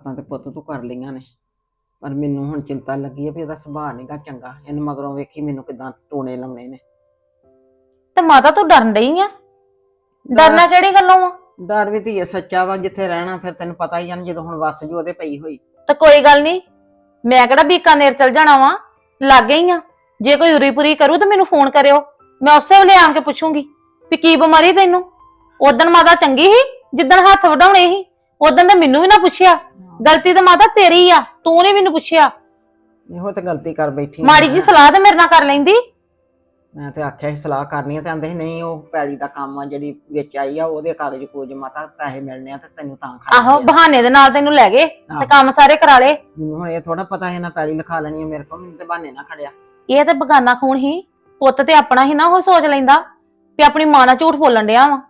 ਤਾਂ ਤੇ ਪੁੱਤ ਤੂੰ ਕਰ ਲਈਆਂ ਨੇ। ਪਰ ਮੈਨੂੰ ਹੁਣ ਚਿੰਤਾ ਲੱਗੀ ਹੈ ਵੀ ਇਹਦਾ ਸੁਭਾਅ ਨਹੀਂਗਾ ਚੰਗਾ। ਇਹਨੂੰ ਮਗਰੋਂ ਵੇਖੀ ਮੈਨੂੰ ਕਿਦਾਂ ਟੋਣੇ ਲਾਉਣੇ ਨੇ। ਤੇ ਮਾਤਾ ਤੂੰ ਡਰਨ ਡਈ ਆ? ਡਰਨਾ ਕਿਹੜੀ ਗੱਲੋਂ ਆ? ਡਰ ਵੀ ਧੀਏ ਸੱਚਾ ਵਾ ਜਿੱਥੇ ਰਹਿਣਾ ਫਿਰ ਤੈਨੂੰ ਪਤਾ ਹੀ ਆ ਨਾ ਜਦੋਂ ਹੁਣ ਵਸ ਜੂ ਉਹਦੇ ਪਈ ਹੋਈ। ਤੇ ਕੋਈ ਗੱਲ ਨਹੀਂ ਮੈਂ ਕਿਹੜਾ ਬੀਕਾਨੇਰ ਚਲ ਜਾਣਾ ਵਾ? ਲੱਗ ਗਈ ਆ। ਜੇ ਕੋਈ ਉਰੀ ਪੁਰੀ ਕਰੂ ਤਾਂ ਮੈਨੂੰ ਫੋਨ ਕਰਿਓ। ਮੈਂ ਉਸੇ ਵੇਲੇ ਆਣ ਕੇ ਪੁੱਛੂੰਗੀ ਵੀ ਕੀ ਬਿਮਾਰੀ ਤੈਨੂੰ? ਉਦੋਂ ਮਾਤਾ ਚੰਗੀ ਸੀ ਜਿੱਦਣ ਹੱਥ ਵਢਾਉਣੇ ਸੀ ਉਦੋਂ ਤਾਂ ਮੈਨੂੰ ਵੀ ਨਾ ਪੁੱਛਿਆ। ਗਲਤੀ ਤਾਂ ਮਾਤਾ ਤੇਰੀ ਆ ਤੂੰ ਨਹੀਂ ਮੈਨੂੰ ਪੁੱਛਿਆ। ਇਹੋ ਤੇ ਗਲਤੀ ਕਰ ਬੈਠੀ ਮਾੜੀ ਜੀ। ਸਲਾਹ ਤੇ ਮੇਰੇ ਨਾਲ ਕਰ ਲੈਂਦੀ। ਮੈਂ ਤੇ ਆਖਿਆ ਸੀ ਸਲਾਹ ਕਰਨੀ ਆ ਤੇ ਆਂਦੇ ਸੀ ਨਹੀਂ ਉਹ ਪੈਲੀ ਦਾ ਕੰਮ ਆ ਜਿਹੜੀ ਵਿੱਚ ਆਈ ਆ ਉਹਦੇ ਕਾਗਜ਼ ਕੋਜ ਮਾਤਾ ਪੈਸੇ ਮਿਲਣੇ ਆ ਤੇ ਤੈਨੂੰ ਤਾਂ ਖਾ ਆਹੋ ਬਹਾਨੇ ਦੇ ਨਾਲ ਤੈਨੂੰ ਲੈ ਗਏ ਤੇ ਕੰਮ ਸਾਰੇ ਕਰਾ ਲਏ। ਮੈਨੂੰ ਹੁਣ ਇਹ ਥੋੜਾ ਪਤਾ ਹੈ ਨਾ ਪੈਲੀ ਲਿਖਾ ਲੈਣੀ ਆ ਮੇਰੇ ਕੋਲ ਮੈਨੂੰ ਤੇ ਬਹਾਨੇ ਨਾ ਖੜਿਆ। ਇਹ ਤੇ ਬਗਾਨਾ ਖੂਨ ਹੀ ਪੁੱਤ ਤੇ ਆਪਣਾ ਹੀ ਨਾ ਉਹ ਸੋਚ ਲੈਂਦਾ ਵੀ ਆਪਣੀ ਮਾਂ ਨਾਲ ਝੂਠ ਬੋਲਣ ਡਿਆ ਵਾ।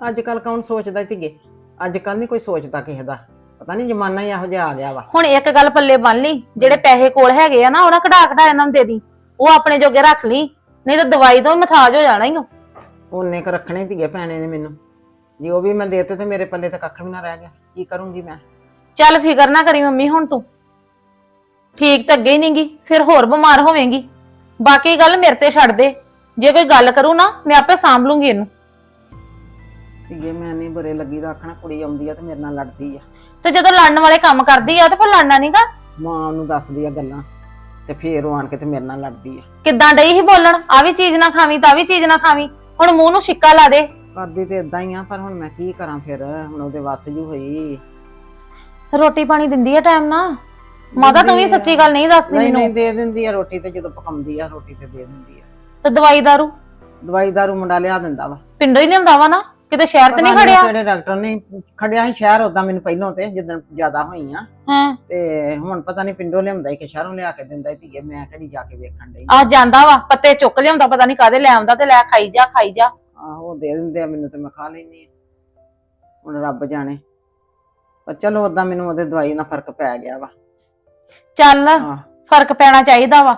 ਅੱਜ ਕੱਲ ਕੌਣ ਸੋਚਦਾ ਧੀਏ? ਅੱਜ ਕੱਲ ਨਹੀਂ ਕੋਈ ਸੋਚਦਾ ਕਿਸੇ ਦਾ। ਪਤਾ ਨਹੀਂ ਜ਼ਮਾਨਾ ਹੀ ਇਹੋ ਜਿਹਾ ਆ ਗਿਆ ਵਾ। ਹੁਣ ਇੱਕ ਗੱਲ ਪੱਲੇ ਬੰਨ ਲਈ ਜਿਹੜੇ ਪੈਸੇ ਕੋਲ ਹੈਗੇ ਆ ਨਾ ਉਹਨਾਂ ਕਢਾ ਕਢਾ ਇਹਨਾਂ ਨੂੰ ਦੇ ਦੀ। ਉਹ ਆਪਣੇ ਜੋਗੇ ਰੱਖ ਲਈ ਨਹੀਂ ਤਾਂ ਦਵਾਈ ਤੋਂ ਮਥਾਜ ਹੋ ਜਾਣਾ ਹੀ ਉਹਨੇ ਕ ਰੱਖਣੇ ਧੀਏ ਪੈਣੇ ਨੇ ਮੈਨੂੰ। ਜੇ ਉਹ ਵੀ ਮੈਂ ਦੇਤੇ ਤੇ ਮੇਰੇ ਪੱਲੇ ਤੇ ਕੱਖ ਵੀ ਨਾ ਰਹਿ ਗਿਆ। ਕੀ ਕਰੂੰਗੀ ਮੈਂ? ਚੱਲ ਫਿਕਰ ਨਾ ਕਰੀ ਮੰਮੀ ਹੁਣ ਤੂੰ। ਠੀਕ ਤਾਂ ਅੱਗੇ ਹੀ ਨਹੀਂਗੀ ਫਿਰ ਹੋਰ ਬਿਮਾਰ ਹੋਵੇਂਗੀ। ਬਾਕੀ ਗੱਲ ਮੇਰੇ ਤੇ ਛੱਡ ਦੇ। ਜੇ ਕੋਈ ਗੱਲ ਕਰੂ ਨਾ ਮੈਂ ਆਪੇ ਸਾਂਭ ਲੂੰਗੀ ਇਹਨੂੰ। ਧੀਏ ਮੈਂ ਨਹੀਂ ਬੁਰੇ ਲੱਗੀ ਦਾ ਆਖਣਾ ਕੁੜੀ ਆਉਂਦੀ ਆ ਤੇ ਮੇਰੇ ਨਾਲ ਲੜਦੀ ਆ। ਤੇ ਜਦੋਂ ਲੜਨ ਵਾਲੇ ਕੰਮ ਕਰਦੀ ਆ ਤੇ ਫਿਰ ਲੜਨਾ ਨਹੀਂਗਾ ਮਾਂ ਨੂੰ ਦੱਸਦੀ ਆ ਗੱਲਾਂ ਤੇ ਫੇਰ ਉਹ ਆਣ ਕੇ ਤੇ ਮੇਰੇ ਨਾਲ ਲੜਦੀ ਆ। ਕਿੱਦਾਂ ਡਈ ਹੀ ਬੋਲਣ? ਆ ਵੀ ਚੀਜ਼ ਨਾ ਖਾਵੀਂ ਤਾਂ ਵੀ ਚੀਜ਼ ਨਾ ਖਾਵੀਂ। ਹੁਣ ਮੂੰਹ ਨੂੰ ਛਿੱਕਾ ਲਾ ਦੇ। ਕਰਦੀ ਤੇ ਇਦਾਂ ਹੀ ਆ ਪਰ ਹੁਣ ਮੈਂ ਕੀ ਕਰਾਂ ਫਿਰ? ਹੁਣ ਉਹਦੇ ਵੱਸ ਜੂ ਹੋਈ। ਰੋਟੀ ਪਾਣੀ ਦਿੰਦੀ ਆ ਟਾਈਮ ਨਾ ਮਾਤਾ ਤੂੰ ਵੀ। ਸੱਚੀ ਗੱਲ ਨਹੀਂ ਦੱਸਦੀ ਨਹੀਂ ਨਹੀਂ ਮੈਨੂੰ ਦੇ ਦਿੰਦੀ ਆ ਰੋਟੀ ਤੇ ਜਦੋਂ ਪਕਾਉਂਦੀ ਆ ਰੋਟੀ ਤੇ ਦੇ ਦਿੰਦੀ ਆ। ਤੇ ਦਵਾਈ ਦਾਰੂ? ਦਵਾਈ ਦਾਰੂ ਮੁੰਡਾ ਲਿਆ ਦਿੰਦਾ ਵਾ। ਪਿੰਡੋਂ ਹੀ ਲਿਆਉਂਦਾ ਵਾ ਨਾ? ਕਿਤੇ ਸ਼ਹਿਰ ਤੇ ਨਹੀਂ ਖੜਿਆ? ਕਿਹੜੇ ਡਾਕਟਰ ਨੇ ਖੜਿਆ ਸੀ ਸ਼ਹਿਰ ਉਦਾਂ ਮੈਨੂੰ ਪਹਿਲਾਂ ਤੇ ਜਦੋਂ ਜ਼ਿਆਦਾ ਹੋਈਆਂ। ਹਾਂ। ਤੇ ਹੁਣ ਪਤਾ ਨਹੀਂ ਪਿੰਡੋਂ ਲਿਆਉਂਦਾ ਹੀ ਕਿ ਸ਼ਹਿਰੋਂ ਲਿਆ ਕੇ ਦਿੰਦਾ ਹੀ ਧੀਏ ਮੈਂ ਕਿਹੜੀ ਜਾ ਕੇ ਵੇਖਣ ਡਈ। ਆ ਜਾਂਦਾ ਵਾ ਪੱਤੇ ਚੁੱਕ ਲਿਆਉਂਦਾ ਪਤਾ ਨਹੀਂ ਕਾਦੇ ਲੈ ਆਉਂਦਾ ਤੇ ਲੈ ਖਾਈ ਜਾ ਖਾਈ ਜਾ। ਆਹੋ ਦੇ ਦਿੰਦੇ ਆ ਮੈਨੂੰ ਤੇ ਮੈਂ ਖਾ ਲੈਣੀ ਆ। ਹੁਣ ਰੱਬ ਜਾਣੇ। ਪਰ ਚਲੋ ਉਦਾਂ ਮੈਨੂੰ ਉਹਦੇ ਦਵਾਈ ਨਾਲ ਫ਼ਰਕ ਪੈ ਗਿਆ ਵਾ। ਚੱਲ ਫ਼ਰਕ ਪੈਣਾ ਚਾਹੀਦਾ ਵਾ।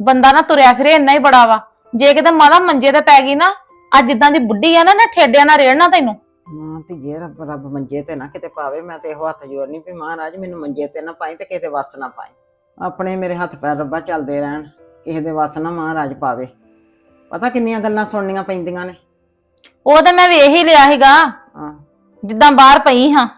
ਬੰਦਾ ਨਾ ਤੁਰਿਆ ਫਿਰੇ ਇੰਨਾ ਹੀ ਬੜਾ ਵਾ। ਜੇ ਕਿਤੇ ਮਾਦਾ ਮੰਜੇ ਤੇ ਪੈ ਗਈ ਨਾ ਅੱਜ ਜਿੱਦਾਂ ਦੀ ਬੁੱਢੀ ਆ ਨਾ ਨਾ ਠੇਡਿਆਂ ਨਾਲ ਰੇੜਨਾ ਤੈਨੂੰ। ਮਾਂ ਧੀਏ ਰੱਬ ਰੱਬ ਮੰਜੇ ਤੇ ਨਾ ਕਿਤੇ ਪਾਵੇ ਮੈਂ ਤੇ ਇਹੋ ਹੱਥ ਜੋੜਨੀ ਵੀ ਮਹਾਰਾਜ ਮੈਨੂੰ ਮੰਜੇ ਤੇ ਨਾ ਪਾਈ ਤੇ ਕਿਸੇ ਦੇ ਵੱਸ ਨਾ ਪਾਈ। ਆਪਣੇ ਮੇਰੇ ਹੱਥ ਪੈਰ ਰੱਬਾ ਚੱਲਦੇ ਰਹਿਣ ਕਿਸੇ ਦੇ ਵੱਸ ਨਾ ਮਹਾਰਾਜ ਪਾਵੇ। ਪਤਾ ਕਿੰਨੀਆਂ ਗੱਲਾਂ ਸੁਣਨੀਆਂ ਪੈਂਦੀਆਂ ਨੇ। ਉਹ ਤੇ ਮੈਂ ਵੇਖ ਹੀ ਲਿਆ ਸੀਗਾ। ਹਾਂ। ਜਿੱਦਾਂ ਬਾਹਰ ਪਈ ਹਾਂ।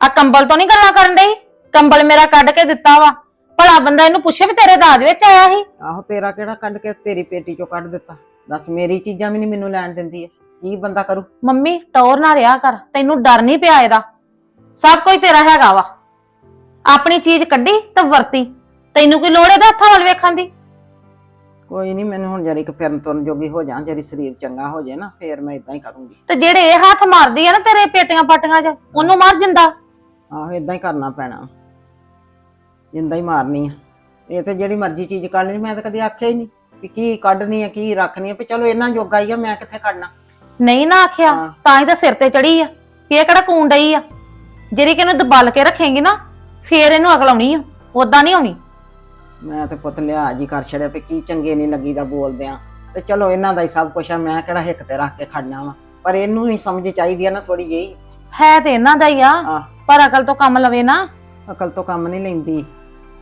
ਆ ਕੰਬਲ ਤੋਂ ਨਹੀਂ ਗੱਲਾਂ ਕਰਨ ਡਈ? ਕੰਬਲ ਮੇਰਾ ਕੱਢ ਕੇ ਦਿੱਤਾ ਵਾ। ਭਲਾ ਬੰਦਾ ਇਹਨੂੰ ਪੁੱਛੇ ਵੀ ਤੇਰੇ ਦਾਜ ਵਿੱਚ ਆਇਆ ਸੀ? ਆਹੋ ਤੇਰਾ ਕਿਹੜਾ ਕੱਢ ਕੇ ਤੇਰੀ ਪੇਟੀ ਚੋਂ ਕੱਢ ਦਿੱਤਾ। ਦੱਸ ਮੇਰੀ ਚੀਜ਼ਾਂ ਵੀ ਨਹੀਂ ਮੈਨੂੰ ਲੈਣ ਦਿੰਦੀ ਹੈ ਕੀ ਬੰਦਾ ਕਰੂ? ਮੰਮੀ ਟੌਰ ਨਾ ਰਿਆ ਕਰ। ਤੈਨੂੰ ਡਰ ਨਹੀਂ ਪਿਆ ਇਹਦਾ? ਸਭ ਕੁਝ ਤੇਰਾ ਹੈਗਾ ਵਾ। ਆਪਣੀ ਚੀਜ਼ ਕੱਢੀ ਤੇ ਵਰਤੀ। ਤੈਨੂੰ ਕੋਈ ਲੋੜ ਇਹਦੇ ਹੱਥਾਂ ਵੱਲ ਵੇਖਣ ਦੀ? ਕੋਈ ਨਹੀਂ ਮੈਨੂੰ ਹੁਣ ਜਰੀ ਕਿ ਫਿਰਨ ਤੁਰਨ ਜੋਗੀ ਹੋ ਜਾ ਜਰੀ ਸਰੀਰ ਚੰਗਾ ਹੋ ਜੇ ਨਾ ਫੇਰ ਮੈਂ ਇਦਾਂ ਹੀ ਕਰੂੰਗੀ। ਤੇ ਜਿਹੜੇ ਇਹ ਹੱਥ ਮਾਰਦੀ ਆ ਨਾ ਤੇਰੇ ਪੇਟੀਆਂ ਪਾਟੀਆਂ 'ਚ ਉਹਨੂੰ ਮਾਰ ਜਿੰਦਾ? ਆਹੋ ਇਦਾਂ ਹੀ ਕਰਨਾ ਪੈਣਾ। ਜਿੰਦਾ ਹੀ ਮਾਰਨੀ ਆ। ਇਹ ਤੇ ਜਿਹੜੀ ਮਰਜ਼ੀ ਚੀਜ਼ ਕੱਢ ਲਈ ਮੈਂ ਤਾਂ ਕਦੇ ਆਖਿਆ ਹੀ ਨਹੀਂ ਕਿ ਕੀ ਕੱਢਣੀ ਆ ਕੀ ਰੱਖਣੀ ਆ ਵੀ ਚਲੋ ਇਹਨਾਂ ਜੋਗਾ ਹੀ ਆ ਮੈਂ ਕਿੱਥੇ ਕੱਢਣਾ? ਨਹੀਂ ਨਾ ਆਖਿਆ ਹਾਂ। ਤਾਂ ਹੀ ਤਾਂ ਸਿਰ ਤੇ ਚੜੀ ਆ। ਵੀ ਇਹ ਕਿਹੜਾ ਕੂਣ ਡਈ ਆ? ਜਿਹੜੀ ਕਿ ਇਹਨੂੰ ਦਬਲ ਕੇ ਰੱਖੇਂਗੀ ਨਾ ਫੇਰ ਇਹਨੂੰ ਅਕਲ ਆਉਣੀ ਆ ਉਦਾਂ ਨਹੀਂ ਆਉਣੀ। ਮੈਂ ਤੇ ਪੁੱਤ ਲਿਆ ਜੀ ਕਰ ਛੜਿਆ ਵੀ ਕੀ ਚੰਗੇ ਨਹੀਂ ਲੱਗੀਦਾ ਬੋਲਦੇ ਆ ਤੇ ਚਲੋ ਇਹਨਾਂ ਦਾ ਹੀ ਸਭ ਕੁਝ ਆ ਮੈਂ ਕਿਹੜਾ ਹਿੱਕ ਤੇ ਰੱਖ ਕੇ ਖੜਨਾ ਵਾ। ਪਰ ਇਹਨੂੰ ਹੀ ਸਮਝ ਚਾਹੀਦੀ ਆ ਨਾ ਥੋੜੀ ਜਿਹੀ। ਹੈ ਤੇ ਇਹਨਾਂ ਦਾ ਹੀ ਆ ਆਹ ਪਰ ਅਕਲ ਤੋਂ ਕੰਮ ਲਵੇ ਨਾ। ਅਕਲ ਤੋਂ ਕੰਮ ਨਹੀਂ ਲੈਂਦੀ।